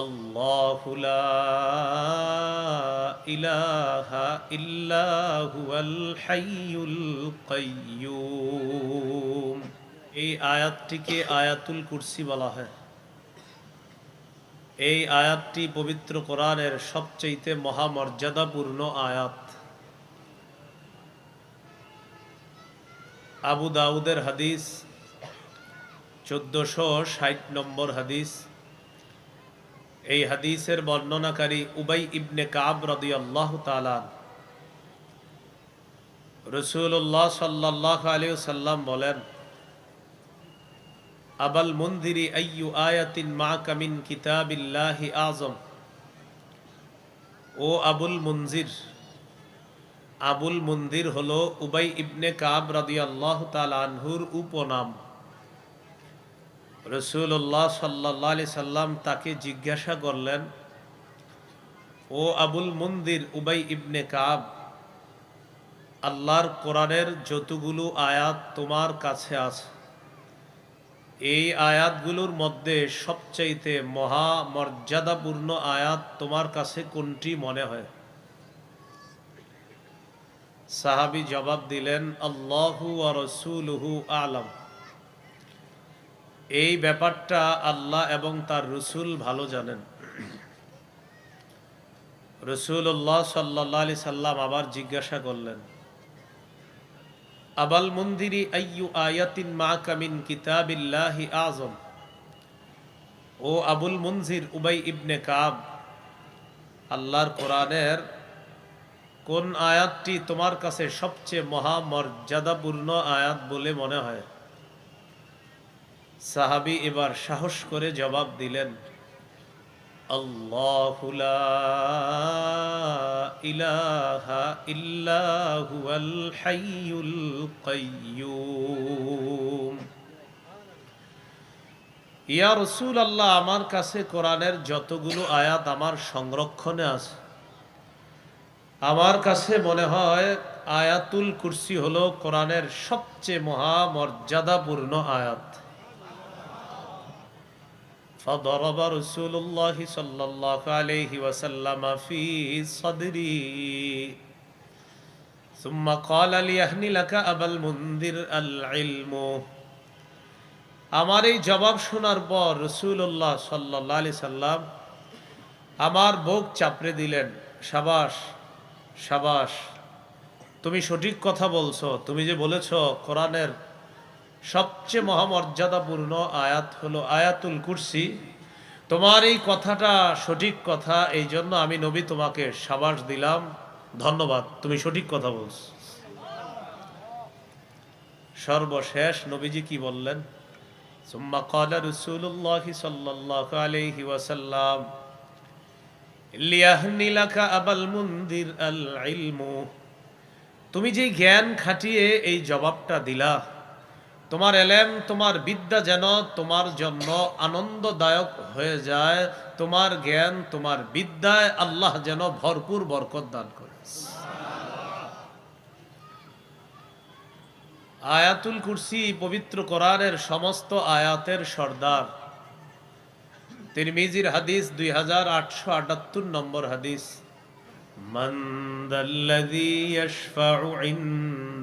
আল্লাহুলা ইলাহা ইল্লাহুয়াল হাইয়ুল কাইয়ুম। এই আয়াতটিকে আয়াতুল কুরসি বলা হয়। এই আয়াতটি পবিত্র কোরআনের সবচেয়ে মহামর্যাদাপূর্ণ আয়াত। আবু দাউদের হাদিস, চোদ্দশো ষাট নম্বর হাদিস। এই হাদিসের বর্ণনাকারী উবাই ইবনে কাব রদি আল্লাহ তালান রসুল্লাহ সাল্লাহ আলী সাল্লাম বলেন, আবাল মন্দিরি আইয়ু আয়াতিন মা কামিন কিতাবিল্লাহি আজম ও আবুল মঞ্জির আবুল মন্দির হল উবাই ইবনে কাব রাদি আল্লাহ তালানহুর উপনাম। রসুল্লাহ সাল্লাহ আলি সাল্লাম তাকে জিজ্ঞাসা করলেন, ও আবুল মন্দির উবাই ইবনে কাব, আল্লাহর কোরআনের যতগুলো আয়াত তোমার কাছে আছে, এই আয়াতগুলোর মধ্যে সবচাইতে মহা মর্যাদাপূর্ণ আয়াত তোমার কাছে কোনটি মনে হয়? সাহাবি জবাব দিলেন, আল্লাহু রসুলহু আলম। এই ব্যাপারটা আল্লাহ এবং তার রসুল ভালো জানেন। রসুল্লাহ সাল্লাহ আলি সাল্লাম আবার জিজ্ঞাসা করলেন, আবাল মন্দিরি আইয়ু আয়াতিন মা কামিন কিতাবিল্লাহি আজম ও আবুল মঞ্জির উবাই ইবনে কাব, আল্লাহর কোরআনের কোন আয়াতটি তোমার কাছে সবচেয়ে মহামর্যাদাপূর্ণ আয়াত বলে মনে হয়? সাহাবি এবার সাহস করে জবাব দিলেন ইয়া রসুল আল্লাহ আমার কাছে কোরআনের যতগুলো আয়াত আমার সংরক্ষণে আছে। আমার কাছে মনে হয় আয়াতুল কুরসি হলো কোরআনের সবচেয়ে মহামর্যাদাপূর্ণ আয়াত। فضرب رسول الله صلى الله عليه وسلم في صدري ثم قال ليهن لك أبا المنذر العلم আমার এই জবাব শোনার পর রসুল্লাহ সাল্লাহ আলি সাল্লাম আমার বুক চাপড়ে দিলেন সাবাস সাবাস তুমি সঠিক কথা বলছো তুমি যে বলেছ কোরআনের সবচেয়ে মহামর্যাদাপূর্ণ আয়াত হলো আয়াতুল কুরসি। তোমার এই কথাটা সঠিক কথা, এই জন্য আমি নবী তোমাকে সাবাস দিলাম। ধন্যবাদ, তুমি সঠিক কথা বলছ। সর্বশেষ নবীজি কি বললেন? সুম্মা কালা রসুল্লাহ সাল্লাহ আলহি ওয়াসাল্লাম আবাল আল তুমি যে জ্ঞান খাটিয়ে এই জবাবটা দিলা তোমার এলেম, তোমার বিদ্যা যেন তোমার জন্য আনন্দদায়ক হয়ে যায়। তোমার জ্ঞান, তোমার বিদ্যায় আল্লাহ যেন ভরপুর বরকত দান করে। আয়াতুল কুরসি পবিত্র করারের সমস্ত আয়াতের সর্দার। তিরমিজির হাদিস দুই হাজার আটশো আটাত্তর নম্বর হাদিস। মন্দল্লাদি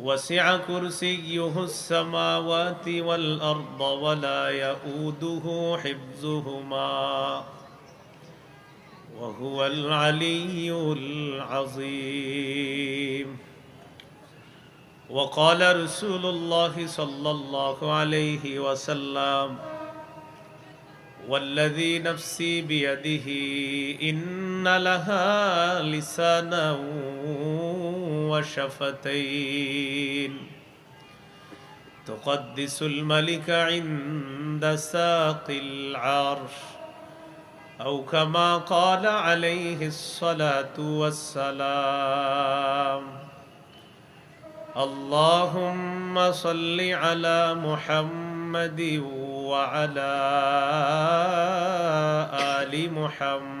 وسع كرسيه السماوات والأرض ولا يؤوده حفظهما وهو العلي العظيم. وقال رسول الله صلى الله عليه وسلم والذي نفسي بيده إن لها لسانا وشفتين. تقدس الملك عند ساق العرش أو كما قال عليه الصلاة والسلام. اللهم صل على محمد وعلى آل محمد.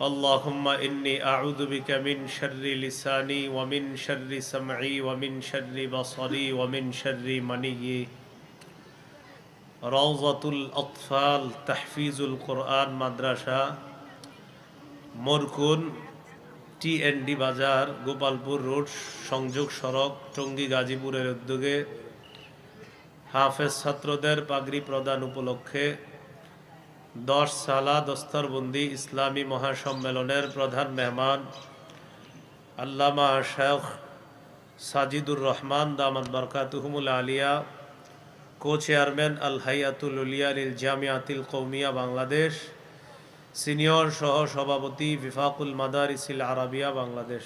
اللهم إني أعوذ بك من شر لساني ومن شر سمعي ومن شر بصري ومن شر مني রওজাতুল আতফাল তাহফিজুল কোরআন মাদ্রাসা মোরকুন টি এন ডি বাজার গোপালপুর রোড সংযোগ সড়ক টঙ্গী গাজীপুরের উদ্যোগে হাফেজ ছাত্রদের পাগড়ি প্রদান উপলক্ষে দশ সালা দস্তরবন্দি ইসলামী মহাসম্মেলনের প্রধান মেহমান আল্লামা শেখ সাজিদুর রহমান দামাদ বরকাতুহমুল আলিয়া কো চেয়ারম্যান আল হাইয়াতুল উলিয়ালিল জামিয়াতিল কৌমিয়া বাংলাদেশ, সিনিয়র সহ সভাপতি বিফাকুল মাদারিসিল আরাবিয়া বাংলাদেশ।